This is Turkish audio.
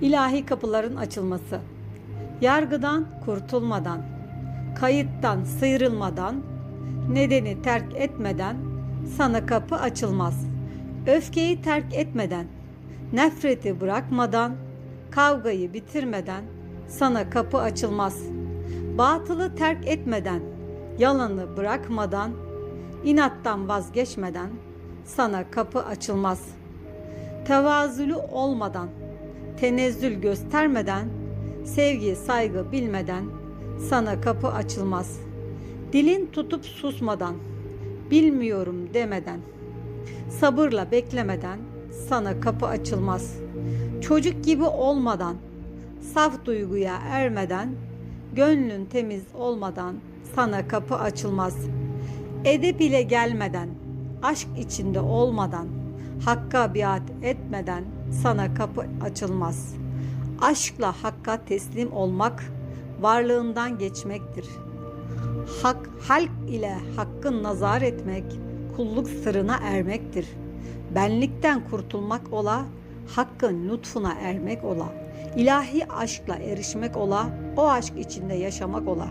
İlahi kapıların açılması. Yargıdan kurtulmadan, kayıttan sıyrılmadan, nedeni terk etmeden sana kapı açılmaz. Öfkeyi terk etmeden, nefreti bırakmadan, kavgayı bitirmeden sana kapı açılmaz. Batılı terk etmeden, yalanı bırakmadan, inattan vazgeçmeden sana kapı açılmaz. Tevazülü olmadan, tenezzül göstermeden, sevgi saygı bilmeden sana kapı açılmaz. Dilin tutup susmadan, bilmiyorum demeden, sabırla beklemeden sana kapı açılmaz. Çocuk gibi olmadan, saf duyguya ermeden, gönlün temiz olmadan sana kapı açılmaz. Edep ile gelmeden, aşk içinde olmadan, hakka biat etmeden sana kapı açılmaz. Aşkla hakka teslim olmak varlığından geçmektir. Hak, halk ile hakkın nazar etmek kulluk sırrına ermektir. Benlikten kurtulmak ola, hakkın lütfuna ermek ola. İlahi aşkla erişmek ola, o aşk içinde yaşamak ola.